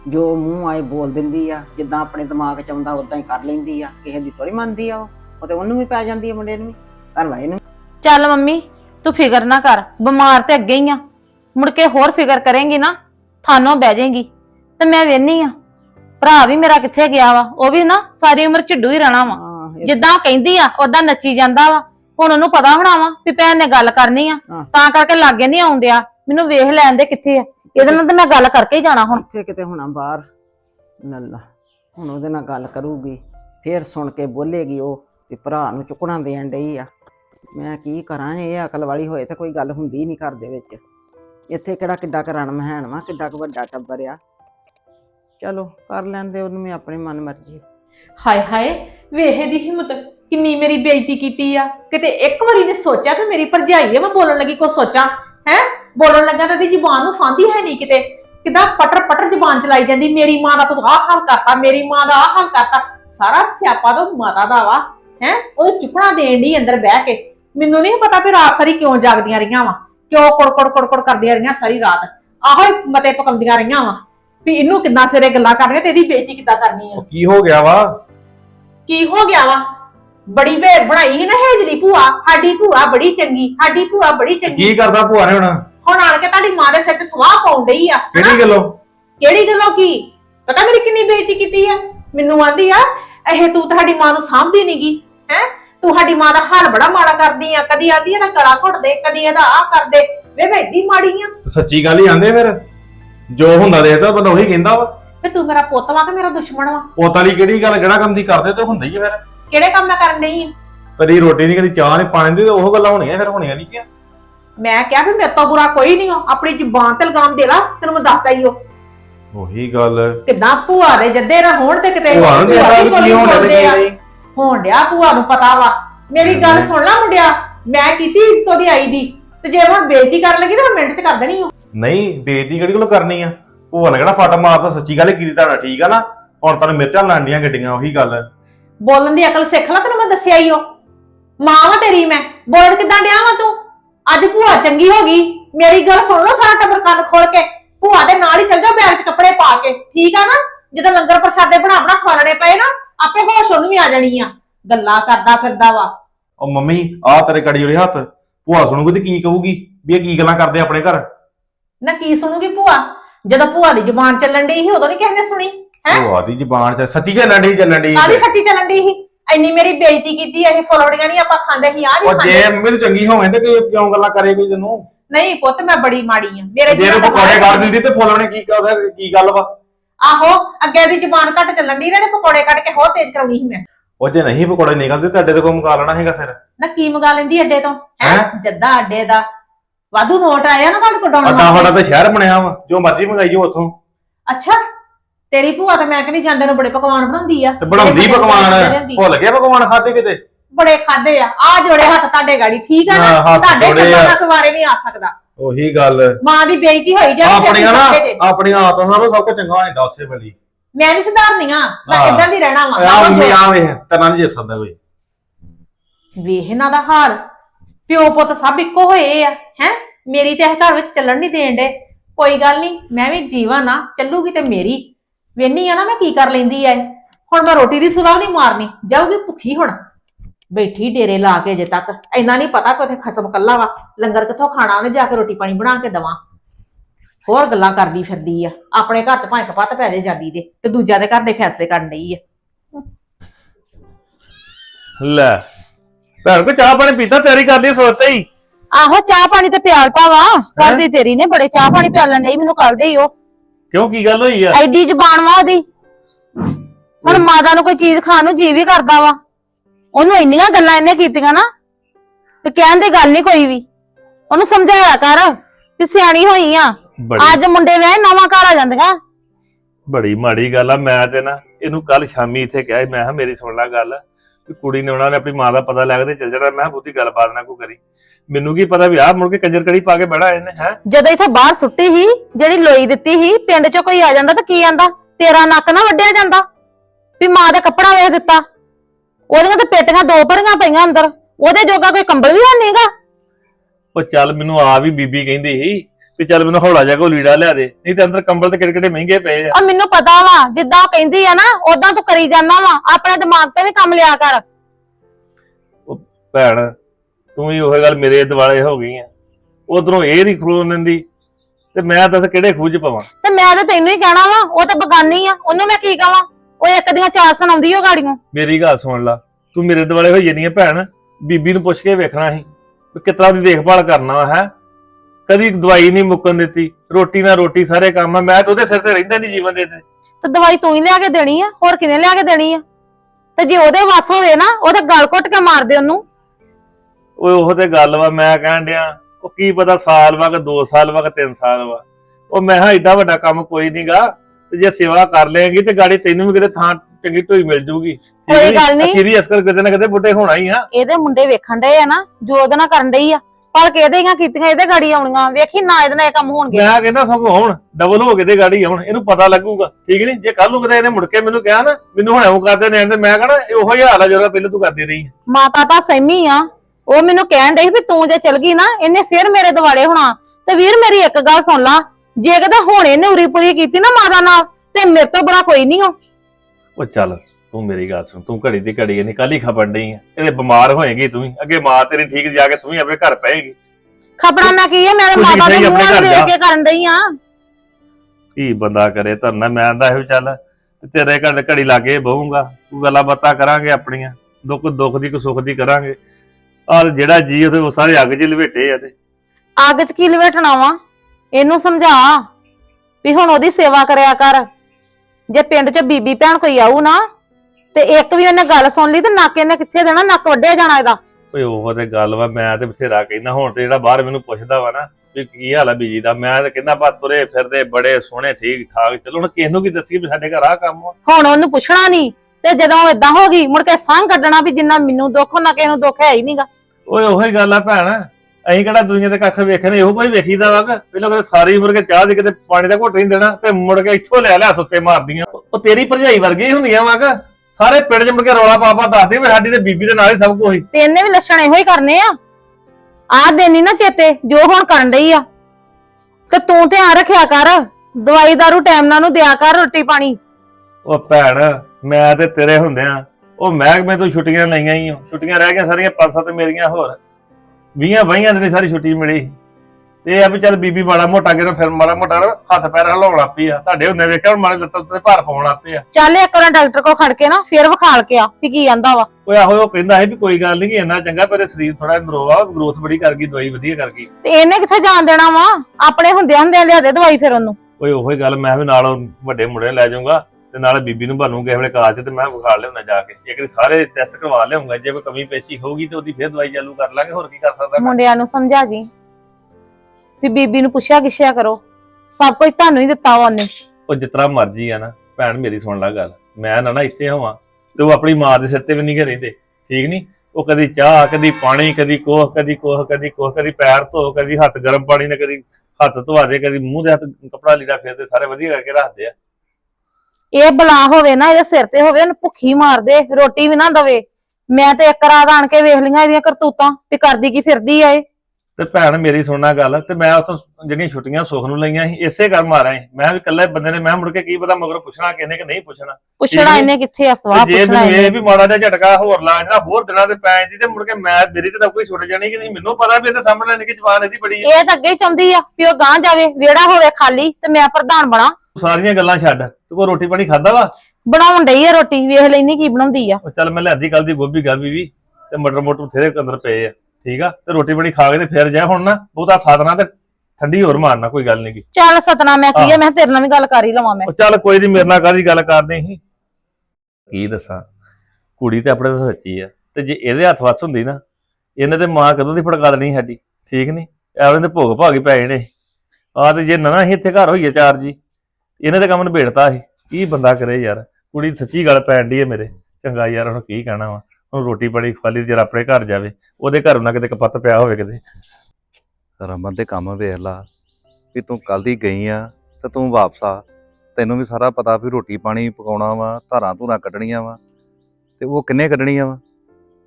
ਜੋ ਮੂੰਹ ਆਏ ਬੋਲ ਦਿੰਦੀ ਆ ਜਿੱਦਾਂ ਆਪਣੇ ਦਿਮਾਗ 'ਚ ਆਉਂਦਾ ਉਦਾਂ ਹੀ ਕਰ ਲੈਂਦੀ ਆ। ਕਿਸੇ ਦੀ ਥੋੜੀ ਮੰਨਦੀ ਆ ਉਹ ਉਹ ਤੇ ਉਹਨੂੰ ਵੀ ਪੈ ਜਾਂਦੀ ਆ ਮੁੰਡੇ ਨੂੰ ਵੀ ਘਰ ਵਾਲੇ ਨੂੰ। ਚੱਲ ਮੰਮੀ ਤੂੰ ਫਿਕਰ ਨਾ ਕਰ ਬਿਮਾਰ ਤੇ ਅੱਗੇ ਹੀ ਆ। ਮੁੜ ਕੇ ਹੋਰ ਫਿਕਰ ਕਰੇਂਗੀ ਨਾ ਥਾਨੋਂ ਬਹਿ ਜਾਏਗੀ ਤੇ ਮੈਂ ਵੇਹਨੀ ਆ। ਭਰਾ ਵੀ ਮੇਰਾ ਕਿੱਥੇ ਗਿਆ ਵਾ ਉਹ ਵੀ ਨਾ ਸਾਰੀ ਉਮਰ ਝਿੱਡੂ ਹੀ ਰਹਿਣਾ ਵਾ। ਹਾਂ ਇਹ- ਜਿੱਦਾਂ ਉਹ ਕਹਿੰਦੀ ਆ ਉਦਾਂ ਨੱਚੀ ਜਾਂਦਾ ਵਾ। ਹੁਣ ਉਹਨੂੰ ਪਤਾ ਹੋਣਾ ਵਾ ਵੀ ਭੈਣ ਨੇ ਗੱਲ ਕਰਨੀ ਆ ਹਾਂ। ਤਾਂ ਕਰਕੇ ਲਾਗੇ ਨਹੀਂ ਆਉਂਦਿਆ। ਮੈਨੂੰ ਵੇਖ ਲੈਣ ਦੇ ਕਿੱਥੇ ਆ। ਇਹਦੇ ਨਾਲ ਤਾਂ ਮੈਂ ਗੱਲ ਕਰਕੇ ਹੀ ਜਾਣਾ ਹੁਣ। ਇੱਥੇ ਕਿਤੇ ਹੋਣਾ ਬਾਹਰ। ਨੱਲਾ ਹੁਣ ਉਹਦੇ ਨਾਲ ਗੱਲ ਕਰੂਗੀ ਫੇਰ ਸੁਣ ਕੇ ਬੋਲੇਗੀ ਉਹ ਵੀ ਭਰਾ ਨੂੰ ਚੁੱਕਣਾ ਦੇਣ ਡਈ ਆ। ਮੈਂ ਕੀ ਕਰਾਂ ਇਹ ਅਕਲ ਵਾਲੀ ਹੋਏ ਤੇ ਕੋਈ ਗੱਲ ਹੁੰਦੀ ਨਹੀਂ ਘਰ ਦੇ ਵਿੱਚ। ਇੱਥੇ ਕਿਹੜਾ ਕਿੱਡਾ ਕੁ ਰਣ ਮਹਿਣ ਵਾ ਕਿੱਡਾ ਕੁ ਵੱਡਾ ਟੱਬਰ ਆ। ਚਲੋ ਕਰ ਲੈਂਦੇ ਉਹਨੂੰ ਮੈਂ ਆਪਣੀ ਮਨ ਮਰਜ਼ੀ। ਹਾਏ ਹਾਏ ਵੇਹੇ ਦੀ ਹਿੰਮਤ ਕਿੰਨੀ ਮੇਰੀ ਬੇਇੱਜ਼ਤੀ ਕੀਤੀ ਆ। ਕਿਤੇ ਇੱਕ ਵਾਰੀ ਨੇ ਸੋਚਿਆ ਕਿ ਮੇਰੀ ਭਰਜਾਈ ਹੈ ਮੈਂ ਬੋਲਣ ਲੱਗੀ ਕੋ ਸੋਚਾਂ ਹੈ? ਬੋਲਣ ਲੱਗਾ ਤਾਂ ਦੀ ਜ਼ੁਬਾਨ ਨੂੰ ਫਾਂਦੀ ਹੈ ਨਹੀਂ ਕਿਤੇ। ਕਿਦਾਂ ਪਟਰ ਪਟਰ ਜ਼ੁਬਾਨ ਚਲਾਈ ਜਾਂਦੀ ਮੇਰੀ ਮਾਂ ਦਾ ਤੂੰ ਆਹ ਹਾਲ ਕਰਤਾ ਮੇਰੀ ਮਾਂ ਦਾ ਆਹ ਹਾਲ ਕਰਤਾ। ਸਾਰਾ ਸਿਆਪਾ ਤਾਂ ਮਾਤਾ ਦਾ ਵਾ ਹੈ? ਉਹ ਚੁੱਕਣਾ ਦੇਣ ਦੀ ਅੰਦਰ ਬਹਿ ਕੇ। ਮੈਨੂੰ ਨਹੀਂ ਪਤਾ ਵੀ ਰਾਤ ਸਾਰੀ ਕਿਉਂ ਜਾਗਦੀਆਂ ਰਹੀਆਂ ਵਾ ਕਿਉਂ ਕੁੜ ਕੁੜ ਕੁੜ ਕੁੜ ਕਰਦੀਆਂ ਰਹੀਆਂ ਸਾਰੀ ਰਾਤ। ਆਹੋ ਮਤੇ ਪਕਾਉਂਦੀਆਂ ਰਹੀਆਂ ਵਾ ਵੀ ਇਹਨੂੰ ਕਿੰਨਾ ਸਿਰੇ ਗੱਲਾਂ ਕਰਨੀਆਂ ਤੇ ਇਹਦੀ ਬੇਇੱਜ਼ਤੀ ਕਿੱਦਾਂ ਕਰਨੀ ਆ। ਕੀ ਹੋ ਗਿਆ ਵਾ? ਕੀ ਹੋ ਗਿਆ ਵਾ? ਬੜੀ ਵੇ ਬਣਾਈ ਹੈ ਨਾ ਹੇਜਲੀ ਭੂਆ ਸਾਡੀ ਭੂਆ ਬੜੀ ਚੰਗੀ ਸਾਡੀ ਭੂਆ ਬੜੀ ਚੰਗੀ ਕੀ ਕਰਦਾ ਭੂਆ ਨੇ ਹੁਣ? ਹੁਣ ਆਣ ਕੇ ਤੁਹਾਡੀ ਮਾਂ ਦੇ ਸਿਰ 'ਚ ਸਵਾਹ ਪਾਉਣ ਡਈ ਆ ਕਿਹੜੀ ਗੱਲੋਂ? ਕਿਹੜੀ ਗੱਲੋਂ ਕੀ? ਪਤਾ ਮੇਰੀ ਕਿੰਨੀ ਬੇਇੱਜ਼ਤੀ ਕੀਤੀ ਆ? ਮੈਨੂੰ ਆਂਦੀ ਆ ਇਹ ਤੂੰ ਤੁਹਾਡੀ ਮਾਂ ਨੂੰ ਸਾਂਭਦੀ ਨਹੀਂਗੀ ਹੈ? ਤੁਹਾਡੀ ਮਾਂ ਦਾ ਹਾਲ ਬੜਾ ਮਾੜਾ ਕਰਦੀ ਆ ਕਦੀ ਆਂਦੀ ਇਹਦਾ ਗਲਾ ਘੁੱਟ ਦੇ ਕਦੀ ਇਹਦਾ ਆ ਕਰ ਦੇ ਵੇ ਮੈਂ ਏਡੀ ਮਾੜੀ ਆ। ਸੱਚੀ ਗੱਲ ਹੀ ਆਂਦੇ ਫਿਰ? ਜੋ ਹੁੰਦਾ ਦੇਖਦਾ ਬੰਦਾ ਉਹੀ ਕਹਿੰਦਾ ਵਾ। ਤੇ ਤੂੰ ਮੇਰਾ ਪੁੱਤ ਵਾ ਕਿ ਮੇਰਾ ਦੁਸ਼ਮਣ ਵਾ। ਪੋਤਾ ਲਈ ਕਿਹੜੀ ਗੱਲ ਕਿਹੜਾ ਕੰਮ ਦੀ ਕਰਦੇ ਤੇ ਹੁੰਦਾ ਹੀ ਆ ਫਿਰ? ਕਿਹੜੇ ਕੰਮ ਮੈਂ ਕਰਨ ਡਈ ਆ? ਕਦੀ ਰੋਟੀ ਨਹੀਂ ਕਦੀ ਚਾਹ ਨਹੀਂ ਪਾਣੀ ਦੀ ਤੇ ਉਹ ਗੱਲਾਂ ਹੋਣੀਆਂ ਫਿਰ ਹੋਣੀਆਂ ਨਹੀਂ ਕਿਆ? ਮੈਂ ਕਿਹਾ ਵੀ ਮੇਰੇ ਤੋਂ ਬੁਰਾ ਕੋਈ ਨਹੀਂ ਹੋ ਆਪਣੀ ਜ਼ੁਬਾਨ ਤੇ ਲਗਾਮ ਦੇ ਲਾ ਤੈਨੂੰ ਮੈਂ ਦੱਸਦਾ ਹੀ ਉਹ ਉਹੀ ਗੱਲ। ਕਿਦਾਂ ਭੂਆ ਦੇ ਜੱਦੇ ਨਾ ਹੋਣ ਤੇ ਕਿਤੇ ਭੂਆ ਨੂੰ ਵੀ ਹੋਣ ਆ। ਡਿਆ। ਭੂਆ ਨੂੰ ਪਤਾ ਵਾ। ਮੇਰੀ ਗੱਲ ਸੁਣ ਲੈ ਮੁੰਡਿਆ ਮੈਂ ਕੀਤੀ ਇਸ ਤੋਂ ਦੀ ਆਈ ਦੀ। ਤੇ ਜੇ ਹੁਣ ਬੇਇੱਜ਼ਤੀ ਕਰਨ ਲੱਗੀ ਤਾਂ ਮਿੰਟ ਚ ਕਰ ਦੇਣੀ ਓ। ਨਹੀਂ ਬੇਇੱਜ਼ਤੀ ਕਿਹੜੀ ਕੋਲ ਕਰਨੀ ਆ? ਭੂਆ ਨੇ ਕਿਹੜਾ ਫੱਟ ਮਾਰਦਾ ਸੱਚੀ ਗੱਲ ਕੀਤੀ ਤੁਹਾਡਾ ਠੀਕ ਆ ਨਾ? ਹੁਣ ਤੈਨੂੰ ਮਿਰਚਾਂ ਲਾਂਡੀਆਂ ਗੱਡੀਆਂ ਉਹੀ ਗੱਲ। ਬੋਲਣ ਦੀ ਅਕਲ ਸਿੱਖ ਲੈ ਤੈਨੂੰ ਮੈਂ ਦੱਸਿਆ ਹੀ ਉਹ ਮਾਂ ਵਾ ਤੇਰੀ ਮੈਂ। ਬੋਲਣ ਕਿਦਾਂ ਡਿਆ ਵਾ ਤੂੰ? ਅੱਜ ਭੂਆ ਚੰਗੀ ਹੋ ਗਈ। ਮੇਰੀ ਗੱਲ ਸੁਣ ਲਓ ਸਾਰਾ ਟੱਬਰ ਕੰਨ ਖੋਲ ਕੇ। ਭੂਆ ਦੇ ਨਾਲ ਹੀ ਚੱਲ ਜਾਓ ਬੈਗ 'ਚ ਕੱਪੜੇ ਪਾ ਕੇ। ਠੀਕ ਆ ਨਾ? ਜਦੋਂ ਲੰਗਰ ਪ੍ਰਸ਼ਾਦੇ ਬਣਾ ਬਣਾ ਖਵਾਲਣੇ ਪਏ ਨਾ ਆਪੇ ਹੋਸ਼ ਉਹਨੂੰ ਵੀ ਆ ਜਾਣੀ ਆ। ਗੱਲਾਂ ਕਰਦਾ ਫਿਰਦਾ ਵਾ। ਉਹ ਮੰਮੀ ਆ ਤੇਰੇ ਕੜੀ ਵਾਲੇ ਹੱਥ। ਭੂਆ ਸੁਣੂਗੀ ਤੇ ਕੀ ਕਹੂਗੀ? ਵੀ ਇਹ ਕੀ ਗੱਲਾਂ ਕਰਦੇ ਆਪਣੇ ਘਰ? ਨਾ ਕੀ ਸੁਣੂਗੀ ਭੂਆ? ਜਦੋਂ ਭੂਆ ਦੀ ਜ਼ੁਬਾਨ ਚੱਲਣ ਡਈ ਸੀ ਉਦੋਂ ਨਹੀਂ ਕਿਸੇ ਨੇ ਸੁਣੀ ਹੈਂ? ਭੂਆ ਦੀ ਜ਼ਬਾਨ ਚ ਸੱਚੀ ਚੱਲਣ ਦੀ ਚੱਲਣ ਦੀ ਕਾਹਦੀ ਸੱਚੀ ਚੱਲਣ ਡਈ ਸੀ। ਇੰਨੀ ਮੇਰੀ ਬੇਇੱਜ਼ਤੀ ਕੀਤੀ ਇਹ ਫਲੋੜੀਆਂ ਨਹੀਂ ਆਪਾਂ ਖਾਂਦੇ ਸੀ ਆ ਉਹ ਨਹੀਂ ਜੇ ਖਾਂਦੇ। ਮੰਮੀ ਤੂੰ ਚੰਗੀ ਹੋਵੇਂ ਤੇ ਕਿ- ਕਿਉਂ ਗੱਲਾਂ ਕਰੇ ਕੋਈ ਤੈਨੂੰ? ਨਹੀਂ ਪੁੱਤ ਮੈਂ ਬੜੀ ਮਾੜੀ ਆ। ਮੇਰੇ ਜੇ ਜੀਵਨ ਦਾ ਪਕੌੜੇ ਕੱਢ ਦਿੰਦੀ ਤੇ ਫੁੱਲ ਨੇ ਕੀ ਕਰਦਾ ਕੀ ਗੱਲ ਵਾ? ਆਹੋ ਅੱਗੇ ਦੀ ਜ਼ੁਬਾਨ ਘੱਟ ਚੱਲਣ ਦੀ ਨੇ ਪਕੌੜੇ ਕੱਢ ਕੇ ਹੋਰ ਤੇਜ਼ ਕਰਾਉਣੀ ਸੀ ਮੈਂ। ਉਹ ਜੇ ਨਹੀਂ ਪਕੌੜੇ ਨਿਕਲਦੇ ਤਾਂ ਅੱਡੇ ਤੋਂ ਕੋਈ ਮੁਕਾ ਲੈਣਾ ਹੈਗਾ ਫਿਰ? ਨਾ ਕੀ ਮੰਗਾ ਲੈਂਦੀ ਅੱਡੇ ਤੋਂ? ਹੈ? ਹੈਂ? ਜੱਦਾ ਅੱਡੇ ਦਾ। ਵਾਧੂ ਨੋਟ ਆਇਆ ਨਾ ਤੁਹਾਡੇ ਕੋਲ ਡਾਉਣ ਅੱਡਾ ਸਾਡਾ ਤਾਂ ਸ਼ਹਿਰ ਬਣਿਆ ਵਾ ਜੋ ਮਰਜ਼ੀ ਮੰਗਾਈਓ ਉੱਥੋਂ। ਅੱਛਾ। ਤੇਰੀ ਭੂਆ ਤਾਂ ਮੈਂ ਕਹਿੰਦੀ ਜਾਂਦੇ ਨੂੰ ਬੜੇ ਪਕਵਾਨ ਬਣਾਉਂਦੀ ਆ। ਤੇ ਬਣਾਉਂਦੀ ਬੜੇ ਪਕਵਾਨ। ਭੁੱਲ ਗਿਆ ਪਕਵਾਨ ਖਾਦੇ ਕਿਤੇ? ਬੜੇ ਖਾਦੇ ਆ। ਆ ਜੋੜੇ ਹੱਥ ਤੁਹਾਡੇ ਗਾੜੀ ਠੀਕ ਆ ਨਾ? ਹੱਥ ਤੁਹਾਡੇ ਜੋੜੇ ਕੰਨਾਂ ਆ। ਤੱਕ ਵਾਰੇ ਨਹੀਂ ਆ ਸਕਦਾ। ਉਹੀ ਗੱਲ। ਮਾਂ ਦੀ ਬੇਇੱਜ਼ਤੀ ਹੋਈ ਆਪਣੀਆਂ ਨਾ ਤੇ। ਤੁਸੀਂ ਆਪਣੀਆਂ ਆਦਤਾਂ ਨਾਲੋਂ ਸਭ ਕੁਝ ਚੰਗਾ ਹੋ ਜਾਂਦਾ ਉਸੇ ਵੇਲੇ ਮੈਂ ਨਹੀਂ ਸੁਧਾਰਨੀਆਂ ਮੈਂ ਹਾਂ। ਇਦਾਂ ਦੀ ਰਹਿਣਾ ਵਾ। ਆ ਮੰਮੀ ਆ ਵੇ ਤਨਾ ਨਹੀਂ ਜੇ ਸਕਦਾ ਕੋਈ। ਵੇਖ ਇਹਨਾਂ ਦਾ ਹਾਲ। ਪਿਓ ਪੁੱਤ ਸਭ ਇੱਕੋ ਹੋਏ ਆ ਹੈ? ਮੇਰੀ ਤੇ ਇਹ ਘਰ ਵਿੱਚ ਚੱਲਣ ਨਹੀਂ ਦੇਣ ਦੇ ਕੋਈ ਗੱਲ ਨਹੀਂ ਮੈਂ ਵੀ ਜੀਵਨ ਆ ਚੱਲੂਗੀ ਤੇ ਮੇਰੀ। ਵੇਨੀ ਆ ਨਾ ਮੈਂ ਕੀ ਕਰ ਲੈਂਦੀ ਐ? ਹੁਣ ਮੈਂ ਰੋਟੀ ਦੀ ਸੁਲਾਹ ਨਹੀਂ ਮਾਰਨੀ ਜਾਊਗੀ ਭੁੱਖੀ ਹੁਣ। ਬੈਠੀ ਡੇਰੇ ਲਾ ਕੇ ਅਜੇ ਤੱਕ ਇੰਨਾ ਨਹੀਂ ਪਤਾ ਕਿ ਉੱਥੇ ਖਸਮ ਕੱਲਾ ਵਾ ਲੰਗਰ ਕਿੱਥੋਂ ਖਾਣਾ ਉਹਨੇ ਜਾ ਕੇ ਰੋਟੀ ਪਾਣੀ ਬਣਾ ਕੇ ਦਵਾਂ। ਹੋਰ ਗੱਲਾਂ ਕਰਦੀ ਫਿਰਦੀ ਆ ਆਪਣੇ ਘਰ ਚ ਭਾਵੇਂ ਕਪੱਤ ਪੈ ਜੇ ਜਾਂਦੀ ਦੇ ਤੇ ਦੂਜਿਆਂ ਦੇ ਘਰ ਦੇ ਫੈਸਲੇ ਕਰਨ ਡਈ ਆ। ਲੈ ਭੈਣ ਕੋ ਚਾਹ ਪਾਣੀ ਪੀਤਾ ਤਿਆਰੀ ਕਰ ਲਈ ਸੋਤੇ ਹੀ। ਆਹੋ ਚਾਹ ਪਾਣੀ ਤੇ ਪਿਆਲਤਾ ਵਾ ਕਰਦੀ ਤੇਰੀ ਨੇ ਬੜੇ ਚਾਹ ਪਾਣੀ ਪਿਆਲਣ ਨਹੀਂ ਮੈਨੂੰ ਕੱਲ ਦੇ ਹੀ ਉਹ। ਕਿਉਂ ਕੀ ਗੱਲ ਹੋਈ ਆ? ਐਡੀ ਜ਼ਬਾਨ ਵਾ ਉਹਦੀ। ਹੁਣ ਮਾਤਾ ਨੂੰ ਕੋਈ ਚੀਜ਼ ਖਾਣ ਨੂੰ ਜੀ ਵੀ ਕਰਦਾ ਵਾ। ਉਹਨੂੰ ਇੰਨੀਆਂ ਗੱਲਾਂ ਇਹਨੇ ਕੀਤੀਆਂ ਨਾ ਤੇ ਕਹਿਣ ਦੀ ਗੱਲ ਨਹੀਂ ਕੋਈ ਵੀ। ਉਹਨੂੰ ਸਮਝਾਇਆ ਕਰ ਵੀ ਸਿਆਣੀ ਹੋਈ ਆ। ਬੜੀ ਅੱਜ ਮੁੰਡੇ ਵਿਆਹ ਨਵਾਂ ਘਰ ਆ ਜਾਂਦੀਆਂ। ਬੜੀ ਮਾੜੀ ਗੱਲ ਆ ਮੈਂ ਤੇ ਨਾ ਇਹਨੂੰ ਕੱਲ ਸ਼ਾਮੀ ਇੱਥੇ ਕਿਹਾ ਸੀ, ਮੈਂ ਕਿਹਾ ਮੇਰੀ ਸੁਣ ਲੈ ਗੱਲ। ਵੀ ਕੁੜੀ ਨੇ ਉਹਨਾਂ ਨੇ ਆਪਣੀ ਮਾਂ ਦਾ ਪਤਾ ਲੱਗ ਤੇ ਚੱਲ ਜਾਣਾ। ਮੈਂ ਕਿਹਾ ਬਹੁਤੀ ਗੱਲਬਾਤ ਨਾ ਕੋਈ ਕਰੀ। ਮੈਨੂੰ ਕੀ ਪਤਾ ਵੀ ਆਹ ਮੁੜ ਕੇ ਕੰਜਰ ਕੜੀ ਪਾ ਕੇ ਬੜਾ ਇਹਨੇ ਹੈ? ਜਦੋਂ ਇੱਥੇ ਬਾਹਰ ਸੁੱਟੀ ਸੀ ਜਿਹੜੀ ਲੋਈ ਦਿੱਤੀ ਸੀ ਪਿੰਡ ਚੋਂ ਕੋਈ ਆ ਜਾਂਦਾ ਤਾਂ ਕੀ ਆਂਦਾ? ਤੇਰਾ ਨੱਕ ਨਾ ਵੱਢਿਆ ਜਾਂਦਾ। ਵੀ ਮਾਂ ਦਾ ਕੱਪੜਾ ਵੇਖ ਦਿੱਤਾ। ਉਹਦੀਆਂ ਤਾਂ ਪੇਟੀਆਂ ਦੋ ਭਰੀਆਂ ਪਈਆਂ ਅੰਦਰ। ਉਹਦੇ ਜੋਗਾ ਕੋਈ ਕੰਬਲ ਵੀ ਹੈ ਨਹੀਂਗਾ ਉਹ ਚੱਲ ਮੈਨੂੰ ਆ ਵੀ ਬੀਬੀ ਕਹਿੰਦੀ ਸੀ ਵੀ ਚੱਲ ਮੈਨੂੰ ਹੌਲਾ ਜਿਹਾ ਕੋ ਲੀੜਾ ਲਿਆ ਦੇ ਨਹੀਂ ਤੇ ਅੰਦਰ ਕੰਬਲ ਤੇ ਕਿਹੜੇ ਮਹਿੰਗੇ ਪਏ ਆ। ਉਹ ਮੈਨੂੰ ਪਤਾ ਵਾ ਜਿੱਦਾਂ ਉਹ ਕਹਿੰਦੀ ਆ ਨਾ ਉਦਾਂ ਤੂੰ ਕਰੀ ਜਾਂਦਾ ਵਾ ਆਪਣੇ ਦਿਮਾਗ ਤੇ ਵੀ ਕੰਮ ਲਿਆ ਕਰ। ਭੈਣ ਤੂੰ ਹੀ ਉਹ ਗੱਲ ਮੇਰੇ ਦਿਵਾਲੇ ਹੋ ਗਈ ਆ। ਉਧਰੋਂ ਇਹ ਨਹੀਂ ਖਲੋਣ ਦਿੰਦੀ ਤੇ ਮੈਂ ਦੱਸ ਕਿਹੜੇ ਖੂਜ ਪਵਾਂ? ਤੇ ਮੈਂ ਤਾਂ ਤੈਨੂੰ ਹੀ ਕਹਿਣਾ ਵਾ ਉਹ ਤਾਂ ਬਗਾਨੀ ਆ ਉਹਨੂੰ ਮੈਂ ਕੀ ਕਵਾਂ? ਉਹ ਇੱਕ ਦੀਆਂ ਚਾਰ ਸੁਣਾਉਂਦੀ ਉਹ ਗਾੜੀਆਂ। ਮੇਰੀ ਗੱਲ ਸੁਣ ਲਾ ਤੂੰ ਮੇਰੇ ਦੁਆਲੇ ਹੋਈ ਜਾਨੀ ਆ ਭੈਣ ਬੀਬੀ ਨੂੰ ਪੁੱਛ ਕੇ ਵੇਖਣਾ ਸੀ ਵੀ ਕਿਤਨਾ ਦੀ ਦੇਖਭਾਲ ਕਰਨਾ ਹੈ। ਕਦੀ ਦਵਾਈ ਨਹੀਂ ਮੁੱਕਣ ਦਿੱਤੀ ਰੋਟੀ ਨਾ ਰੋਟੀ ਸਾਰੇ ਕੰਮ ਆ ਮੈਂ ਤਾਂ ਉਹਦੇ ਸਿਰ ਤੇ ਰਹਿੰਦਾ ਨਹੀਂ ਜੀਵਨ ਦੇ ਤੇ। ਤੇ ਦਵਾਈ ਤੂੰ ਹੀ ਲਿਆ ਕੇ ਦੇਣੀ ਆ ਹੋਰ ਕਿਨੇ ਲਿਆ ਕੇ ਦੇਣੀ ਆ? ਤੇ ਜੇ ਉਹਦੇ ਵੱਸ ਹੋਵੇ ਨਾ ਉਹਦੇ ਗਲ ਘੁੱਟ ਕੇ ਮਾਰ ਦੇ ਉਹਨੂੰ। ਓਏ ਉਹ ਤੇ ਗੱਲ ਵਾ ਮੈਂ ਕਹਿਣ ਡਿਆ ਉਹ ਕੀ ਪਤਾ ਸਾਲ ਵਾ ਕਿ 2 ਸਾਲ ਵਾ ਕਿ 3 ਸਾਲ ਵਾ। ਉਹ ਮੈਂ ਹਾਂ ਏਡਾ ਵੱਡਾ ਕੰਮ ਕੋਈ ਨਹੀਂਗਾ ਤੇ ਜੇ ਸੇਵਾ ਕਰ ਲੇਗੀ ਤੇ ਗਾੜੀ ਤੈਨੂੰ ਵੀ ਕਿਤੇ ਥਾਂ ਚੰਗੀ ਢੋਈ ਮਿਲ ਜੂਗੀ। ਕੋਈ ਗੱਲ ਨੀ। ਅਖੀਰੀ ਅਸਕਰ ਕਿਤੇ ਨਾ ਕਿਤੇ ਬੁੱਢੇ ਹੋਣਾ ਹੀ ਆ। ਇਹਦੇ ਮੁੰਡੇ ਵੇਖਣ ਡਏ ਆ ਨਾ ਜੋ ਉਹਦੇ ਨਾਲ ਕਰਨ ਡਈ ਆ। ਪਰ ਕਿਹਦੇ ਦੀਆਂ ਕੀਤੀਆਂ ਇਹਦੇ ਗਾੜੀ ਆਉਣੀਆਂ। ਵੇਖੀ ਨਾ ਇਹਦੇ ਨਾਲ ਇਹ ਕੰਮ ਹੋਣਗੇ। ਮੈਂ ਕਹਿੰਦਾ ਸਗੋਂ ਹੁਣ ਡਬਲ ਹੋ ਕੇ ਤੇ ਗਾੜੀ ਆਉਣ ਇਹਨੂੰ ਪਤਾ ਲੱਗੂਗਾ ਠੀਕ ਨਹੀਂ? ਜੇ ਕੱਲ ਨੂੰ ਕਿਤੇ ਇਹਨੇ ਮੁੜ ਕੇ ਮੈਨੂੰ ਕਿਹਾ ਨਾ ਮੈਨੂੰ ਹੁਣ ਐਵੇਂ ਕਰਦੇ ਨੇ ਤੇ ਮੈਂ ਕਹਣਾ ਇਹੋ ਹੀ ਹਾਲ ਆ ਜਿਹੜਾ ਪਹਿਲਾਂ ਤੂੰ ਕਰਦੀ ਰਹੀ ਮਾਤਾ ਤਾਂ ਸਹਿਮੀ ਆ। ਉਹ ਮੈਨੂੰ ਕਹਿਣ ਡਈ ਵੀ ਤੂੰ ਜੇ ਚਲ ਗਈ ਨਾ ਇਹਨੇ ਫਿਰ ਮੇਰੇ ਦਿਵਾਲੇ ਹੋਣਾ। ਤੇ ਵੀਰ ਮੇਰੀ ਇੱਕ ਗੱਲ ਸੁਣ ਲਾ। ਜੇ ਕਦੇ ਹੁਣ ਇਹਨੇ ਉਰੀ ਪੂਰੀ ਕੀਤੀ ਨਾ ਮਾਤਾ ਨਾਲ ਤੇ ਮੇਰੇ ਤੋਂ ਬੜਾ ਕੋਈ ਨਹੀਂ ਹੋ ਉਹ ਚੱਲ ਤੂੰ ਮੇਰੀ ਗੱਲ ਸੁਣ ਤੂੰ ਘੜੀ ਦੀ ਘੜੀ ਨਹੀਂ ਕੱਲ ਹੀ ਖਪਣ ਡਈ ਆ? ਇਹਦੇ ਬਿਮਾਰ ਹੋਏਗੀ ਤੂੰ ਅੱਗੇ ਮਾਂ ਤੇਰੀ ਠੀਕ ਜਾ ਕੇ ਤੂੰ ਵੀ ਆਪਣੇ ਘਰ ਪਏਗੀ। ਖਬਰਾਂ ਮੈਂ ਕੀ ਹੈ ਮੈਂ ਤਾਂ ਕੁਝ ਮਾਤਾ ਸਹੀ ਦੇ ਆਪਣੇ ਮੂੰਹ ਘਰ ਨੂੰ ਜਾ। ਦੇਖ ਕੇ ਕਰਨ ਡਈ ਆ। ਕੀ ਬੰਦਾ ਕਰੇ ਧਰਨਾ? ਮੈਂ ਆਂਦਾ ਇਹੋ ਚੱਲ ਤੇਰੇ ਘਰ ਘੜੀ ਲਾਗੇ ਬਹੂੰਗਾ। ਤੂੰ ਗੱਲਾਂ ਬਾਤਾਂ ਕਰਾਂਗੇ ਆਪਣੀਆਂ। ਦੁੱਖ ਦੁੱਖ ਦੀ ਕੋ ਸੁੱਖ ਦੀ ਕਰਾਂਗੇ। ਆਹ ਜਿਹੜਾ ਜੀ ਉਹ ਸਾਰੇ ਅੱਗ 'ਚ ਲਵੇਟੇ ਆ ਤੇ। ਅੱਗ 'ਚ ਕੀ ਲਵੇਟਣਾ ਵਾ? ਇਹਨੂੰ ਸਮਝਾ ਵੀ ਹੁਣ ਉਹਦੀ ਸੇਵਾ ਕਰਿਆ ਕਰ। ਜੇ ਪਿੰਡ 'ਚ ਬੀਬੀ ਭੈਣ ਕੋਈ ਆਊ ਨਾ ਤੇ ਇੱਕ ਵੀ ਉਹਨੇ ਗੱਲ ਸੁਣ ਲਈ ਤੇ ਨੱਕ ਇਹਨੇ ਕਿੱਥੇ ਦੇਣਾ ਨੱਕ ਵੱਢਿਆ ਜਾਣਾ ਇਹਦਾ। ਓਏ ਉਹ ਤੇ ਗੱਲ ਵਾ ਮੈਂ ਤੇ ਬਥੇਰਾ ਕਹਿੰਦਾ ਹੁਣ ਤੇ ਜਿਹੜਾ ਬਾਹਰ ਮੈਨੂੰ ਪੁੱਛਦਾ ਵਾ ਨਾ ਵੀ ਕੀ ਹਾਲ ਆ ਬੀਜੀ ਦਾ ਮੈਂ ਤੇ ਕਹਿੰਦਾ ਬਾ ਤੁਰੇ ਫਿਰਦੇ ਬੜੇ ਸੋਹਣੇ ਠੀਕ ਠਾਕ ਚਲੋ ਹੁਣ ਕਿਸ ਨੂੰ ਕੀ ਦੱਸੀਏ ਵੀ ਸਾਡੇ ਘਰ ਆ ਕੰਮ ਆ ਹੁਣ ਉਹਨੂੰ ਪੁੱਛਣਾ ਨਹੀਂ ਤੇ ਜਦੋਂ ਇਦਾਂ ਹੋ ਗਈ ਮੁੜ ਕੇ ਸੰਗ ਕੱਢਣਾ ਵੀ ਜਿੰਨਾ ਮੈਨੂੰ ਦੁੱਖ ਉਹਨਾਂ ਕਿਸੇ ਨੂੰ ਦੁੱਖ ਹੈ ਹੀ ਨਹੀਂਗਾ ਓਏ ਉਹੀ ਗੱਲ ਆ ਭੈਣ ਅਸੀਂ ਕਿਹੜਾ ਦੁਨੀਆ ਤੇ ਕੱਖ ਵੇਖਣੇ ਇਹੋ ਕੋਈ ਵੇਖੀਦਾ ਵਾ ਪਹਿਲਾਂ ਕਦੇ ਸਾਰੀ ਉਮਰ ਕੇ ਚਾਹ ਦੇ ਕਿਤੇ ਪਾਣੀ ਦਾ ਘੁੱਟ ਨਹੀਂ ਦੇਣਾ ਤੇ ਮੁੜ ਕੇ ਇੱਥੋਂ ਲੈ ਲਿਆ ਸੁੱਤੇ ਮਾਰਦੀਆਂ। ਉਹ ਤੇਰੀ ਭਰਜਾਈ ਵਰਗੀ ਹੁੰਦੀਆਂ ਵਾ ਕਿ ਸਾਰੇ ਪਿੰਡ 'ਚ ਮੁੜ ਕੇ ਰੌਲਾ ਪਾਪਾ ਦੱਸਦੇ ਵੀ ਸਾਡੀ ਤੇ ਬੀਬੀ ਦੇ ਨਾਲ ਹੀ ਸਭ ਕੁਝ ਤੇ ਇਹਨੇ ਵੀ ਲੱਛਣ ਇਹੋ ਹੀ ਕਰਨੇ ਆ। ਆਹ ਦੇਣੀ ਨਾ ਚੇਤੇ ਜੋ ਹੁਣ ਕਰਨ ਡਈ ਆ। ਤੇ ਤੂੰ ਧਿਆਨ ਰੱਖਿਆ ਕਰ ਦਵਾਈ ਦਾਰੂ ਟਾਈਮ ਨਾਲ ਨੂੰ ਦਿਆ ਕਰ ਰੋਟੀ ਪਾਣੀ। ਉਹ ਭੈਣ ਮੈਂ ਤੇ ਤੇਰੇ ਹੁੰਦਿਆਂ ਉਹ ਮਹਿਕਮੇ ਤੋਂ ਛੁੱਟੀਆਂ ਲਈਆਂ ਹੀ ਓ। ਛੁੱਟੀਆਂ ਰਹਿ ਗਈਆਂ ਸਾਰੀਆਂ ਪੰਜ ਸੱਤ ਮੇਰੀਆਂ ਹੋਰ। 20 ਬਾਈਆਂ ਦਿਨ ਸਾਰੀ ਛੁੱਟੀ ਮਿਲੀ ਤੇ ਇਹ ਆ ਵੀ ਚੱਲ ਬੀਬੀ ਮਾੜਾ ਮੋਟਾ ਕਿਤੇ ਫਿਰ ਮਾੜਾ ਮੋਟਾ ਨਾ ਹੱਥ ਪੈਰ ਹਿਲਾਉਣ ਲੱਗ ਪਈ ਆ। ਤੁਹਾਡੇ ਹੁੰਦੇ ਵੇਖਿਆ ਹੁਣ ਮਾੜੇ ਲੱਤਾਂ ਉੱਤੇ ਭਾਰ ਪਾਉਣ ਲੱਗ ਪਏ ਆ। ਚੱਲ ਇੱਕ ਵਾਰ ਡਾਕਟਰ ਕੋਲ ਖੜ ਕੇ ਨਾ ਫੇਰ ਵਿਖਾਲ ਕੇ ਆ ਵੀ ਕੀ ਆਂਦਾ ਵਾ। ਓਏ ਆਹੋ ਉਹ ਕਹਿੰਦਾ ਸੀ ਵੀ ਕੋਈ ਗੱਲ ਨਹੀਂ ਇੰਨਾ ਚੰਗਾ ਪਰ ਇਹ ਸਰੀਰ ਥੋੜਾ ਨਰੋਆ ਗਰੋਥ ਬੜੀ ਕਰ ਗਈ ਦਵਾਈ ਵਧੀਆ ਕਰ ਗਈ। ਤੇ ਇਹਨੇ ਕਿੱਥੇ ਜਾਣ ਦੇਣਾ ਵਾ? ਆਪਣੇ ਹੁੰਦਿਆਂ ਹੁੰਦਿਆਂ ਲਿਆ ਦੇ ਦਵਾਈ ਫਿਰ ਉਹਨੂੰ। ਓਏ ਉਹੀ ਗੱਲ ਮੈਂ ਵੀ ਨਾਲ ਉਹ ਵੱਡੇ ਮੁੰਡੇ ਨੂੰ ਲੈ ਜਾਊਂਗਾ ਤੇ ਨਾਲ ਬੀਬੀ ਨੂੰ ਬਣੂ ਕਿਸੇ ਵੇਲੇ ਕਾਜ ਤੇ ਮੈਂ ਵਿਖਾ ਲਿਆਉਣਾ ਜਾ ਕੇ। ਇੱਕ ਵਾਰੀ ਸਾਰੇ ਟੈਸਟ ਕਰਵਾ ਲਿਆਉਂਗਾ ਜੇ ਕੋਈ ਕਮੀ ਪੇਸ਼ੀ ਹੋਊਗੀ ਤੇ ਉਹਦੀ ਫਿਰ ਦਵਾਈ ਚਾਲੂ ਕਰ ਲਾਂਗੇ ਹੋਰ ਕੀ ਕਰ ਸਕਦਾ ਮੈਂ? ਮੁੰਡਿਆਂ ਨੂੰ ਸਮਝਾ ਜੀ। ਵੀ ਬੀਬੀ ਨੂੰ ਪੁੱਛਿਆ ਗਿੱਛਿਆ ਕਰੋ। ਸਭ ਕੁਝ ਤੁਹਾਨੂੰ ਹੀ ਦਿੱਤਾ ਉਹਨੇ। ਉਹ ਜਿਤਨਾ ਮਰਜ਼ੀ ਆ ਨਾ ਭੈਣ ਮੇਰੀ ਸੁਣ ਲੈ ਗੱਲ। ਮੈਂ ਨਾ ਨਾ ਇੱਥੇ ਹੋਵਾਂ ਤੇ ਉਹ ਆਪਣੀ ਮਾਂ ਦੇ ਸਿਰ ਤੇ ਵੀ ਨਹੀਂ ਰਹਿੰਦੇ ਠੀਕ ਨਹੀਂ? ਉਹ ਕਦੀ ਚਾਹ ਕਦੀ ਪਾਣੀ ਕਦੀ ਕੋਹ ਕਦੀ ਕੋਹ ਕਦੀ ਕੋਹ ਕਦੀ ਪੈਰ ਧੋ ਕਦੀ ਹੱਥ ਗਰਮ ਪਾਣੀ ਨਾਲ ਕਦੀ ਹੱਥ ਧਵਾ ਦੇ ਕਦੀ ਮੂੰਹ ਦੇ ਹੱਥ ਕਪੜਾ ਲੀੜਾ ਫੇਰਦੇ ਸਾਰੇ ਵਧੀਆ ਕਰਕੇ ਰੱਖਦੇ ਆ। ਇਹ ਬਲਾ ਹੋਵੇ ਨਾ ਇਹਦੇ ਸਿਰ ਤੇ ਹੋਵੇ ਉਹਨੂੰ ਭੁੱਖੀ ਮਾਰ ਦੇ ਰੋਟੀ ਵੀ ਨਾ ਦਵੇ। ਮੈਂ ਤੇ ਇੱਕ ਰਾਤ ਆਣ ਕੇ ਵੇਖ ਲਈਆਂ ਇਹਦੀਆਂ ਕਰਤੂਤਾਂ ਵੀ ਕਰਦੀ ਕੀ ਫਿਰਦੀ ਆ ਇਹ। ਤੇ ਭੈਣ ਮੇਰੀ ਸੁਣਨਾ ਗੱਲ ਤੇ ਮੈਂ ਉਤੋਂ ਜਿਹੜੀਆਂ ਛੁੱਟੀਆਂ ਸੁਖ ਨੂੰ ਲਈਆਂ ਸੀ ਇਸੇ ਕਰ ਮਾਰਾਂ ਸੀ। ਮੈਂ ਵੀ ਇਕੱਲੇ ਬੰਦੇ ਨੇ ਮੈਂ ਮੁੜ ਕੇ ਕੀ ਪਤਾ ਮਗਰ ਪੁੱਛਣਾ ਕਿਹਨੇ ਕਿ ਨਹੀਂ ਪੁੱਛਣਾ। ਪੁੱਛਣਾ ਇਹਨੇ ਕਿੱਥੇ ਆ ਸਵਾਹ ਤੇ ਜੇ ਪੁੱਛਣਾ ਮੈਨੂੰ ਇਹ ਵੀ ਮਾੜਾ ਜਿਹਾ ਝਟਕਾ ਹੋਰ ਲਾ ਜਾਣਾ ਹੋਰ ਦਿਨਾਂ ਤੇ ਪੈ ਜਾਂਦੀ ਤੇ ਮੁੜ ਕੇ ਮੈਂ ਮੇਰੀ ਤੇ ਤਾਂ ਕੋਈ ਛੁੱਟ ਜਾਣੀ ਕਿ ਨਹੀਂ। ਮੈਨੂੰ ਪਤਾ ਵੀ ਇਹਦੇ ਸਾਹਮਣੇ ਨਿੱਕੀ ਜਵਾਨ ਇਹਦੀ ਬੜੀ ਇਹ ਤਾਂ ਅੱਗੇ ਹੀ ਚਾਹੁੰਦੀ ਆ ਵੀ ਉਹ ਗਾਂ ਜਾਵੇ ਵਿਹੜਾ ਹੋਵੇ ਖਾਲੀ ਤੇ ਮੈਂ ਪ੍ਰਧਾਨ ਬਣਾ। ਤੂੰ ਸਾਰੀਆਂ ਗੱਲਾਂ ਛੱਡ ਤੂੰ ਕੋਈ ਰੋਟੀ ਪਾਣੀ ਖਾਦਾ ਵਾ? ਬਣਾਉਣ ਡਈ ਆ ਰੋਟੀ ਵੇਖ ਲੈਨੀ ਕੀ ਬਣਾਉਂਦੀ ਆ। ਉਹ ਚੱਲ ਮੈਂ ਲਿਆਂਦੀ ਕੱਲ ਦੀ ਗੋਭੀ ਗਾਭੀ ਵੀ ਤੇ ਮਟਰ ਮੋਟਰ ਬਥੇਰੇ ਅੰਦਰ ਪਏ ਆ। ਠੀਕ ਆ? ਤੇ ਰੋਟੀ ਪਾਣੀ ਖਾ ਕੇ ਤੇ ਫਿਰ ਜਾ ਹੁਣ ਨਾ ਬਹੁਤਾ ਸਾਧਨਾ ਤੇ ਠੰਡੀ ਹੋਰ ਮਾਰਨਾ ਕੋਈ ਗੱਲ ਨਹੀਂ ਕੀ ਚੱਲ ਸਤਨਾ ਮੈਂ ਕੀ ਆ ਮੈਂ ਤੇਰੇ ਨਾਲ ਵੀ ਗੱਲ ਕਰ ਹੀ ਲਵਾਂ ਮੈਂ। ਉਹ ਚੱਲ ਕੋਈ ਨਹੀਂ ਮੇਰੇ ਨਾਲ ਕਾਹਦੀ ਗੱਲ ਕਰਨੀ ਸੀ? ਕੀ ਦੱਸਾਂ? ਕੁੜੀ ਤੇ ਆਪਣੇ ਤੋਂ ਸੱਚੀ ਆ। ਤੇ ਜੇ ਇਹਦੇ ਹੱਥ ਵੱਸ ਹੁੰਦੀ ਨਾ ਇਹਨੇ ਤੇ ਮਾਂ ਕਦੋਂ ਦੀ ਫੜਕਾ ਦੇਣੀ ਸਾਡੀ ਠੀਕ ਨਹੀਂ ਐਵੇਂ ਤੇ ਭੋਗ ਭਾਗੀ ਪੈ ਜਾਣੇ। ਆ ਤੇ ਜੇ ਨਾ ਹੀ ਇੱਥੇ ਘਰ ਹੋਈਏ ਚਾਰ ਜੀ। ਇਹਨੇ ਤੇ ਕੰਮ ਨਿਬੇੜਤਾ ਸੀ। ਕੀ ਬੰਦਾ ਕਰੇ ਯਾਰ? ਕੁੜੀ ਸੱਚੀ ਗੱਲ ਪੈਣ ਦੀ ਹੈ ਮੇਰੇ। ਚੰਗਾ ਯਾਰ ਹੁਣ ਕੀ ਕਹਿਣਾ ਵਾ। ਹੁਣ ਰੋਟੀ ਪਾਣੀ ਖਾਲੀ ਜਰਾ ਆਪਣੇ ਘਰ ਜਾਵੇ, ਉਹਦੇ ਘਰ ਨਾ ਕਿਤੇ ਕਪੱਤ ਪਿਆ ਹੋਵੇ ਕਿਤੇ। ਰਮਨ ਦੇ ਕੰਮ ਵੇਖ ਲਾ, ਵੀ ਤੂੰ ਕੱਲ ਦੀ ਗਈ ਆ, ਤੇ ਤੂੰ ਵਾਪਸ ਆ। ਤੈਨੂੰ ਵੀ ਸਾਰਾ ਪਤਾ ਵੀ ਰੋਟੀ ਪਾਣੀ ਪਕਾਉਣਾ ਵਾ, ਧਾਰਾਂ ਧੂਰਾਂ ਕੱਢਣੀਆਂ ਵਾ, ਤੇ ਉਹ ਕਿੰਨੇ ਕੱਢਣੀਆਂ ਵਾ?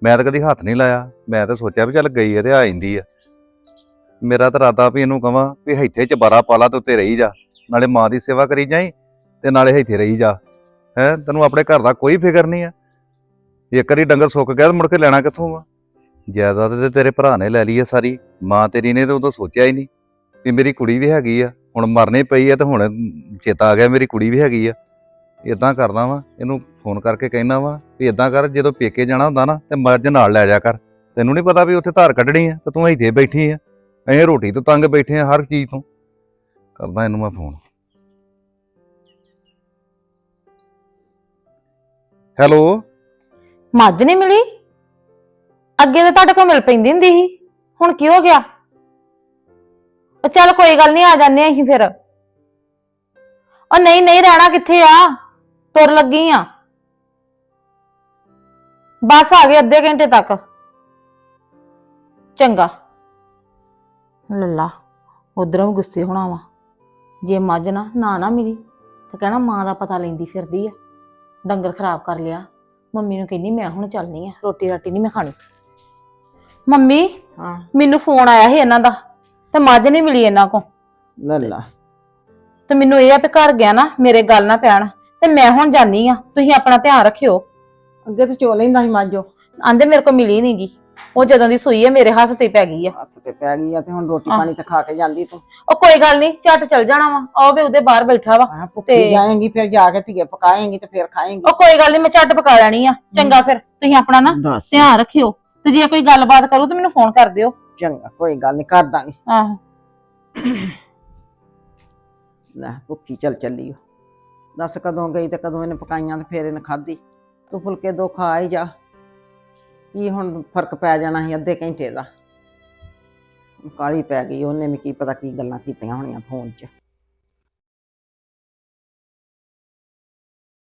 ਮੈਂ ਤਾਂ ਕਦੀ ਹੱਥ ਨਹੀਂ ਲਾਇਆ, ਮੈਂ ਤਾਂ ਸੋਚਿਆ ਵੀ ਚੱਲ ਗਈ ਆ ਤੇ ਆ ਜਾਂਦੀ ਆ। ਮੇਰਾ ਤਾਂ ਇਰਾਦਾ ਵੀ ਇਹਨੂੰ ਕਵਾਂ ਵੀ ਇੱਥੇ ਚਬਾਰਾ ਪਾਲਾ ਤੇ ਉੱਤੇ ਰਹੀ ਜਾ, ਨਾਲੇ ਮਾਂ ਦੀ ਸੇਵਾ ਕਰੀ ਜਾਈ, ਤੇ ਨਾਲੇ ਇੱਥੇ ਰਹੀ ਜਾ। ਹੈ, ਤੈਨੂੰ ਆਪਣੇ ਘਰ ਦਾ ਕੋਈ ਫਿਕਰ ਨਹੀਂ ਆ? ਇੱਕ ਵਾਰੀ ਡੰਗਰ ਸੁੱਕ ਗਿਆ ਤਾਂ ਮੁੜ ਕੇ ਲੈਣਾ ਕਿੱਥੋਂ ਵਾ? ਜਾਇਦਾਦ ਤੇ ਤੇਰੇ ਭਰਾ ਨੇ ਲੈ ਲਈ ਆ ਸਾਰੀ, ਮਾਂ ਤੇਰੀ ਨੇ ਤਾਂ ਉਦੋਂ ਸੋਚਿਆ ਹੀ ਨਹੀਂ ਵੀ ਮੇਰੀ ਕੁੜੀ ਵੀ ਹੈਗੀ ਆ। ਹੁਣ ਮਰਨੇ ਪਈ ਆ ਤੇ ਹੁਣ ਚੇਤਾ ਆ ਗਿਆ ਮੇਰੀ ਕੁੜੀ ਵੀ ਹੈਗੀ ਆ। ਇਦਾਂ ਕਰਦਾ ਵਾਂ, ਇਹਨੂੰ ਫੋਨ ਕਰਕੇ ਕਹਿਣਾ ਵਾਂ ਵੀ ਇਦਾਂ ਕਰ, ਜਦੋਂ ਪੇਕੇ ਜਾਣਾ ਹੁੰਦਾ ਨਾ ਤੇ ਮਰਜ ਨਾਲ ਲੈ ਜਾ ਕਰ। ਤੈਨੂੰ ਨਹੀਂ ਪਤਾ ਵੀ ਉੱਥੇ ਧਾਰ ਕੱਢਣੀ ਆ ਤੇ ਤੂੰ ਇੱਥੇ ਬੈਠੀ ਆ। ਅਸੀਂ ਰੋਟੀ ਤੋਂ ਤੰਗ ਬੈਠੇ ਆ ਹਰ ਚੀਜ਼ ਤੋਂ। ਕਰਦਾ ਇਹਨੂੰ ਮੈਂ ਫੋਨ। ਹੈਲੋ? ਮੱਝ ਨਹੀਂ ਮਿਲੀ? ਅੱਗੇ ਤਾਂ ਤੁਹਾਡੇ ਕੋਲ ਮਿਲ ਪੈਂਦੀ ਹੁੰਦੀ ਸੀ, ਹੁਣ ਕੀ ਹੋ ਗਿਆ? ਉਹ ਚੱਲ ਕੋਈ ਗੱਲ ਨਹੀਂ ਆ ਜਾਂਦੇ ਅਸੀਂ ਫਿਰ। ਉਹ ਨਹੀਂ ਨਹੀਂ, ਰਹਿਣਾ ਕਿੱਥੇ ਆ? ਤੁਰ ਲੱਗੀ ਆ। ਬਸ ਆ ਗਏ ਅੱਧੇ ਘੰਟੇ ਤੱਕ। ਚੰਗਾ। ਲੱਲਾ, ਉਧਰੋਂ ਗੁੱਸੇ ਹੋਣਾ ਵਾ। ਜੇ ਮੱਝ ਨਾ ਨਾ ਨਾ ਮਿਲੀ, ਤਾਂ ਕਹਿਣਾ ਮਾਂ ਦਾ ਪਤਾ ਲੈਂਦੀ ਫਿਰਦੀ ਆ। ਡੰਗਰ ਖਰਾਬ ਕਰ ਲਿਆ। ਮੰਮੀ ਨੂੰ ਕਹਿੰਦੀ ਮੈਂ ਹੁਣ ਚੱਲਨੀ ਆ ਰੋਟੀ ਰਾਟੀ ਨਹੀਂ ਮੈਂ ਖਾਣੀ। ਮੰਮੀ ਹਾਂ। ਮੈਨੂੰ ਫੋਨ ਆਇਆ ਸੀ ਇਹਨਾਂ ਦਾ ਤੇ ਮੱਝ ਨਹੀਂ ਮਿਲੀ ਇਹਨਾਂ ਕੋ ਲੱਲਾ ਤੇ ਮੈਨੂੰ ਇਹ ਆ ਵੀ ਘਰ ਗਿਆ ਨਾ ਮੇਰੇ ਗੱਲ ਨਾ ਪੈਣ ਤੇ ਮੈਂ ਹੁਣ ਜਾਨੀ ਆ ਤੁਸੀਂ ਆਪਣਾ ਧਿਆਨ ਰੱਖਿਓ। ਅੱਗੇ ਤੇ ਚੋ ਲੈਂਦਾ ਸੀ ਮਾਜੋ ਆਂਦੇ ਮੇਰੇ ਕੋ ਮਿਲੀ ਨਹੀਂਗੀ ਉਹ ਜਦੋਂ ਦੀ ਸੂਈ ਹੈ ਮੇਰੇ ਹੱਥ ਤੇ ਪੈ ਗਈ ਆ। ਹੱਥ ਤੇ ਪੈ ਗਈ ਆ ਤੇ ਹੁਣ ਰੋਟੀ ਆਹ। ਪਾਣੀ ਤੇ ਖਾ ਕੇ ਜਾਂਦੀ ਤੂੰ। ਉਹ ਕੋਈ ਗੱਲ ਨਹੀਂ ਝੱਟ ਚੱਲ ਜਾਣਾ ਵਾ। ਉਹ ਵੀ ਉਹਦੇ ਬਾਹਰ ਬੈਠਾ ਵਾ ਭੁੱਖੀ ਤੇ- ਜਾਏਂਗੀ ਫਿਰ ਜਾ ਕੇ ਧੀਏ ਪਕਾਏਂਗੀ ਤੇ ਫਿਰ ਖਾਏਂਗੀ। ਉਹ ਕੋਈ ਗੱਲ ਨਹੀਂ ਮੈਂ ਝੱਟ ਪਕਾ ਲੈਣੀ ਆ। ਚੰਗਾ ਫਿਰ ਤੁਸੀਂ ਆਪਣਾ ਨਾ ਦੱਸ। ਧਿਆਨ ਰੱਖਿਓ। ਤੇ ਜੇ ਕੋਈ ਗੱਲਬਾਤ ਕਰੂ ਤਾਂ ਮੈਨੂੰ ਫੋਨ ਕਰ ਦਿਓ। ਚੰਗਾ ਕੋਈ ਗੱਲ ਨਹੀਂ ਕਰ ਦਾਂਗੇ। ਆਹੋ। ਲੈ ਭੁੱਖੀ ਚੱਲ ਚੱਲੀ ਓ। ਦੱਸ ਕਦੋਂ ਗਈ ਤੇ ਕਦੋਂ ਇਹਨੇ ਪਕਾਈਆਂ ਤੇ ਫਿਰ ਇਹਨੇ ਖਾਧੀ। ਤੂੰ ਫੁਲਕੇ ਦੋ ਖਾ ਹੀ ਜਾ। ਕੀ ਹੁਣ ਫ਼ਰਕ ਪੈ ਜਾਣਾ ਸੀ ਅੱਧੇ ਘੰਟੇ ਦਾ? ਕਾਲੀ ਪੈ ਗਈ, ਉਹਨੇ ਵੀ ਕੀ ਪਤਾ ਕੀ ਗੱਲਾਂ ਕੀਤੀਆਂ ਹੋਣੀਆਂ ਫੋਨ 'ਚ।